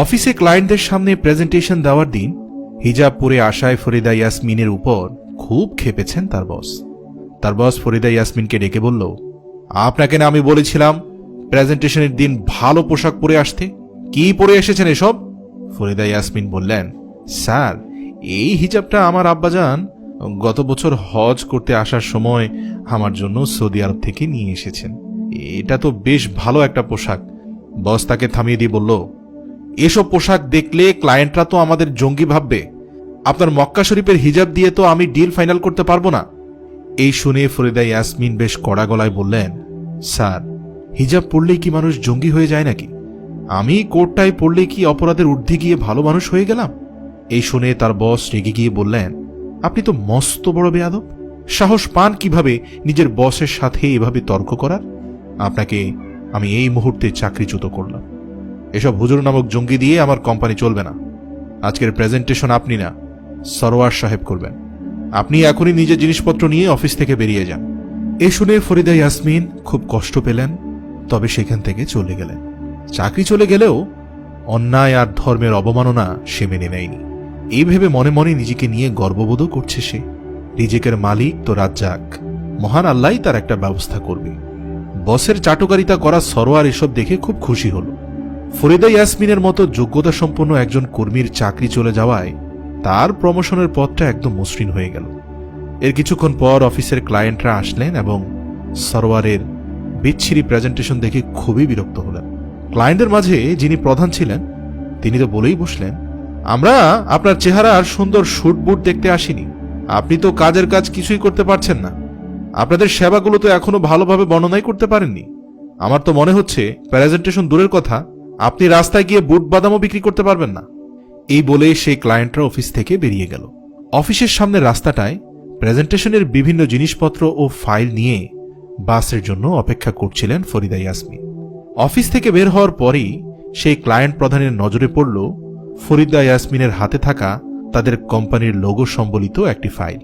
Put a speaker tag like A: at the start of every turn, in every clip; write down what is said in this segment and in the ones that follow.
A: অফিসে ক্লায়েন্টদের সামনে প্রেজেন্টেশন দেওয়ার দিন হিজাব পরে আশায় ফরিদা ইয়াসমিনের উপর খুব খেপেছেন তার বস। তার বস ফরিদা ইয়াসমিনকে ডেকে বলল, আপনাকে না আমি বলেছিলাম প্রেজেন্টেশনের দিন ভালো পোশাক পরে আসতে? কি পরে এসেছেন এসব? ফরিদা ইয়াসমিন বললেন, স্যার, এই হিজাবটা আমার আব্বাজান গত বছর হজ করতে আসার সময় আমার জন্য সৌদি আরব থেকে নিয়ে এসেছেন। এটা তো বেশ ভালো একটা পোশাক। বস তাকে থামিয়ে দিয়ে বলল এসব পোশাক দেখলে ক্লায়েন্টরা তো আমাদের জঙ্গি ভাববে। আপনার মক্কা শরীফের হিজাব দিয়ে তো আমি ডিল ফাইনাল করতে পারব না। এই শুনে ফরিদা ইয়াসমিন বেশ কড়া গলায় বললেন, স্যার, হিজাব পড়লেই কি মানুষ জঙ্গি হয়ে যায় নাকি? আমি কোটটায় পড়লে কি অপরাধের ঊর্ধ্বে গিয়ে ভালো মানুষ হয়ে গেলাম? এই শুনে তার বস রেগে গিয়ে বললেন, আপনি তো মস্ত বড় বেয়াদব। সাহস পান কীভাবে নিজের বসের সাথে এভাবে তর্ক করার? আপনাকে আমি এই মুহূর্তে চাকরিচ্যুত করলাম। এসব হুজুর নামক জঙ্গি দিয়ে আমার কোম্পানি চলবে না। আজকের প্রেজেন্টেশন আপনি না, সরোয়ার সাহেব করবেন। আপনি এখনই নিজের জিনিসপত্র নিয়ে অফিস থেকে বেরিয়ে যান। এ শুনে ফরিদা ইয়াসমিন খুব কষ্ট পেলেন, তবে সেখান থেকে চলে গেলেন। চাকরি চলে গেলেও অন্যায় আর ধর্মের অবমাননা সে মেনে নেয়নি। এই ভেবে মনে মনে নিজেকে নিয়ে গর্ববোধও করছে সে। রিজেকের মালিক তো রাজ্জাক, মহান আল্লাহ তার একটা ব্যবস্থা করবে। বসের চাটুকারিতা করা সরোয়ার এসব দেখে খুব খুশি হল। ফরিদা ইয়াসমিনের মতো যোগ্যতা সম্পন্ন একজন কর্মীর চাকরি চলে যাওয়ায় তার প্রমোশনের পথটা একদম মসৃণ হয়ে গেল। এর কিছুক্ষণ পর অফিসের ক্লায়েন্টরা আসলেন এবং সরোয়ারের বিচ্ছিরি প্রেজেন্টেশন দেখে খুবই বিরক্ত হলেন। ক্লায়েন্টের মাঝে যিনি প্রধান ছিলেন, তিনি তো বলেই বসলেন, আমরা আপনার চেহারার সুন্দর শুট বুট দেখতে আসিনি। আপনি তো কাজের কাজ কিছুই করতে পারছেন না। আপনাদের সেবাগুলো তো এখনও ভালোভাবে বর্ণনাই করতে পারেননি। আমার তো মনে হচ্ছে, প্রেজেন্টেশন দূরের কথা আপনি রাস্তায় গিয়ে বুট বাদামও বিক্রি করতে পারবেন না। এই বলে সেই ক্লায়েন্টরা অফিস থেকে বেরিয়ে গেল। অফিসের সামনে রাস্তাটায় প্রেজেন্টেশনের বিভিন্ন জিনিসপত্র ও ফাইল নিয়ে বাসের জন্য অপেক্ষা করছিলেন ফরিদা ইয়াসমিন। অফিস থেকে বের হওয়ার পরেই সেই ক্লায়েন্ট প্রধানের নজরে পড়ল ফরিদা ইয়াসমিনের হাতে থাকা তাদের কোম্পানির লোগো সম্বলিত একটি ফাইল।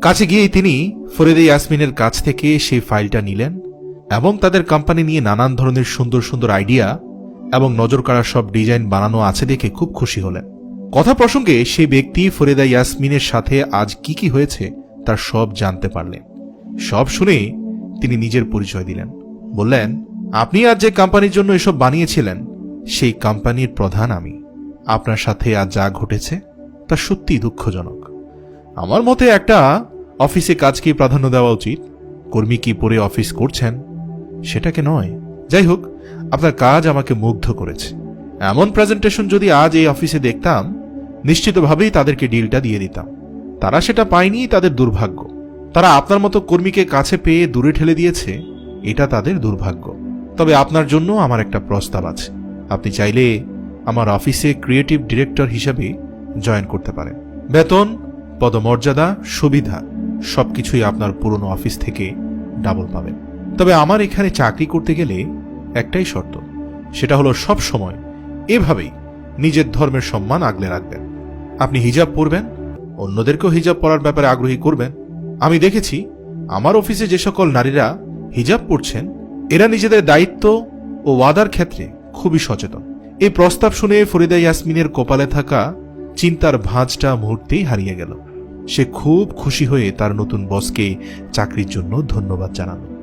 A: কাছে গিয়েই তিনি ফরিদা ইয়াসমিনের কাছ থেকে সেই ফাইলটা নিলেন এবং তাদের কোম্পানি নিয়ে নানান ধরনের সুন্দর সুন্দর আইডিয়া এবং নজর কাড়া সব ডিজাইন বানানো আছে দেখে খুব খুশি হলেন। কথা প্রসঙ্গে সেই ব্যক্তি ফরিদা ইয়াসমিনের সাথে আজ কি কি হয়েছে তার সব জানতে পারলেন। সব শুনে তিনি নিজের পরিচয় দিলেন। বললেন, আপনি আজ যে কোম্পানির জন্য এসব বানিয়েছিলেন, সেই কোম্পানির প্রধান আমি। আপনার সাথে আজ যা ঘটেছে তা সত্যি দুঃখজনক। আমার মতে একটা অফিসে কাজকেই প্রাধান্য দেওয়া উচিত? কর্মী কি পরে অফিস করছেন? সেটাকে নয়? যাই হোক আপনার কাজ আমাকে মুগ্ধ করেছে। এমন প্রেজেন্টেশন যদি আজ এই অফিসে দেখতাম, নিশ্চিতভাবেই তাদেরকে ডিলটা দিয়ে দিতাম। তারা সেটা পায়নি, তাদের দুর্ভাগ্য। তারা আপনার মতো কর্মীকে কাছে পেয়ে দূরে ঠেলে দিয়েছে, এটা তাদের দুর্ভাগ্য। তবে আপনার জন্য আমার একটা প্রস্তাব আছে। আপনি চাইলে আমার অফিসে ক্রিয়েটিভ ডিরেক্টর হিসাবে জয়েন করতে পারেন। বেতন, পদমর্যাদা, সুবিধা, সবকিছুই আপনার পুরনো অফিস থেকে ডাবল পাবেন। তবে আমার এখানে চাকরি করতে গেলে একটাই শর্ত, সেটা হলো সব সময় এভাবেই নিজের ধর্মের সম্মান আগলে রাখবেন। আপনি হিজাব পরবেন, অন্যদেরকেও হিজাব পরার ব্যাপারে আগ্রহী করবেন। আমি দেখেছি, আমার অফিসে যে সকল নারীরা হিজাব পরছেন, এরা নিজেদের দায়িত্ব ও ওয়াদার ক্ষেত্রে খুবই সচেতন। এই প্রস্তাব শুনে ফরিদা ইয়াসমিনের কপালে থাকা চিন্তার ভাঁজটা মুহূর্তেই হারিয়ে গেল। সে খুব খুশি হয়ে তার নতুন বসকে চাকরির জন্য ধন্যবাদ জানালো।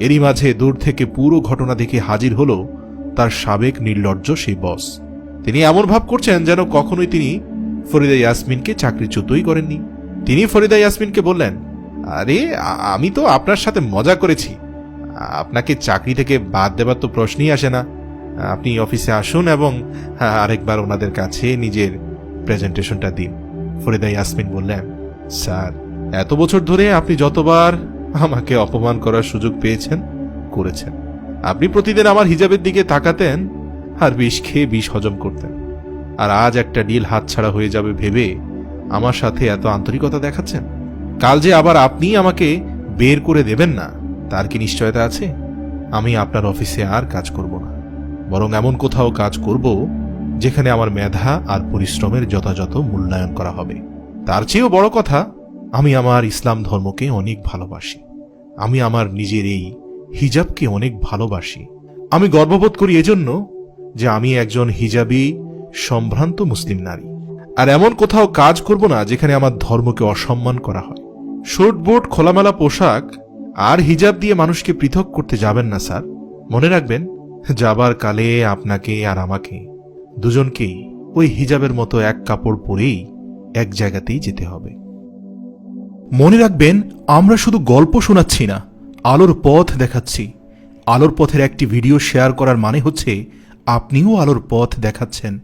A: এরই মাঝে দূর থেকে পুরো ঘটনা দেখে হাজির হলো তার সাবেক নির্লজ্জ সেই বস। তিনি এমন ভাব করছেন যেন কখনোই তিনি ফরিদা ইয়াসমিনকে চাকরিচ্যুতই করেননি। তিনি ফরিদা ইয়াসমিনকে বললেন, আরে আমি তো আপনার সাথে মজা করেছি। আপনাকে চাকরি থেকে বাদ দেবার তো প্রশ্নই আসে না। আপনি অফিসে আসুন এবং আরেকবার ওনাদের কাছে নিজের প্রেজেন্টেশনটা দিন। ফরিদা ইয়াসমিন বললেন, স্যার, এত বছর ধরে আপনি যতবার আমাকে অপমান করার সুযোগ পেয়েছেন, করেছেন। আপনি প্রতিদিন আমার হিজাবের দিকে তাকাতেন আর বিষ খেয়ে বিষ হজম করতেন। আর আজ একটা ডিল হাতছাড়া হয়ে যাবে ভেবে আমার সাথে এত আন্তরিকতা দেখাচ্ছেন? কাল যে আবার আপনি আমাকে বের করে দেবেন না, তার কি নিশ্চয়তা আছে? আমি আপনার অফিসে আর কাজ করব না। বরং এমন কোথাও কাজ করব যেখানে আমার মেধা আর পরিশ্রমের যথাযথ মূল্যায়ন করা হবে। তার চেয়েও বড় কথা আমি আমার ইসলাম ধর্মকে অনেক ভালোবাসি। আমি আমার নিজের এই হিজাবকে অনেক ভালোবাসি। আমি গর্ববোধ করি এজন্য যে আমি একজন হিজাবি, সম্ভ্রান্ত মুসলিম নারী। আর এমন কোথাও কাজ করব না যেখানে আমার ধর্মকে অসম্মান করা হয়। শর্ট বুট, খোলামেলা পোশাক আর হিজাব দিয়ে মানুষকে পৃথক করতে যাবেন না, স্যার। মনে রাখবেন, যাবার কালে আপনাকে আর আমাকে দুজনকেই ওই হিজাবের মতো এক কাপড় পরেই এক জায়গাতেই যেতে হবে। মনে রাখবেন, আমরা শুধু গল্প শোনাচ্ছি না, আলোর পথ দেখাচ্ছি। আলোর পথের একটি ভিডিও শেয়ার করার মানে হচ্ছে, আপনিও আলোর পথ দেখাচ্ছেন।